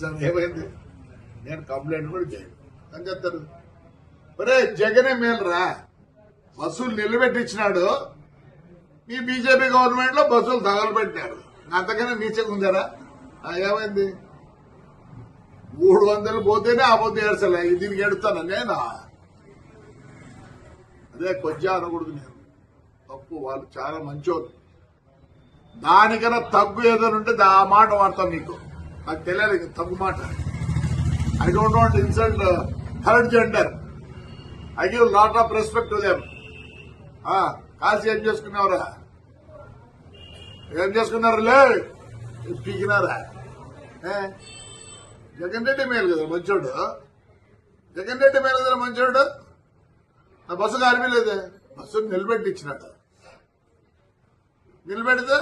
Sir ఏమైంది? నేను complaint కూడా చేయను. అని చెప్తారు ఒరే జగనే మేలురా బస్సులు నిలబెట్టించినాడు. మీ బీజేపీ గవర్నమెంట్లో బస్సులు తగలబెట్టారు అంతకన్నా నీచగా ఉందారా? ఏమైంది? మూడు వందలు పోతేనే ఆ పొద్దు ఏడ్చలే. దీనికి ఎడుతాను నేనా? అదే కొద్దిగా అనకూడదు నేను. తప్పు వాళ్ళు చాలా మంచోళ్ళు. దానికన్నా తగ్గు ఏదైనా ఉంటే దా- ఆ మాట వాడతాను నీకు. నాకు తెలియాలి తప్పు మాట. I don't want insult third gender I give lot of respect to them కాల్సి ఏం చేసుకున్నావురా ఏం చేసుకున్నారు లే పీకినారా? ఏ? జగన్ రెడ్డి మేలు కదా మంచోడు. జగన్ రెడ్డి మేలు కదా మంచోడు? నా బస్సు కాలిపోలేదే బస్సు నిలబెట్టించినట్టు. నిలబెడితే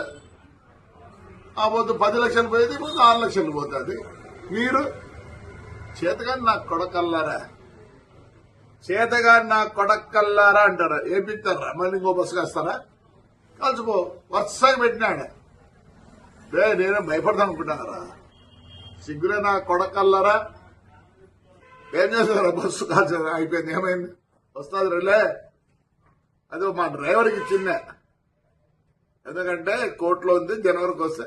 ఆ పొద్దు పది లక్షలు పోయేది ఇప్పుడు ఆరు లక్షలు పోతుంది. మీరు చేతగాని నా కొడకల్లారా? చేతగాని నా కొడకల్లారా అంటారా? ఏపిస్తారా మళ్ళీ ఇంకో బస్సు కాస్తారా? కలిసిపో. వరుసగా పెట్టినాడు బే నేనే భయపడతాను అనుకుంటున్నారా? సిగ్గురే నా కొడకల్లారా? ఏం చేస్తారా బస్సు కాల్చారా అయిపోయింది. ఏమైంది? వస్తుంది రిలే. అది మా డ్రైవర్కి ఇచ్చిందే. ఎందుకంటే కోర్టులో ఉంది జనవరికి వస్తే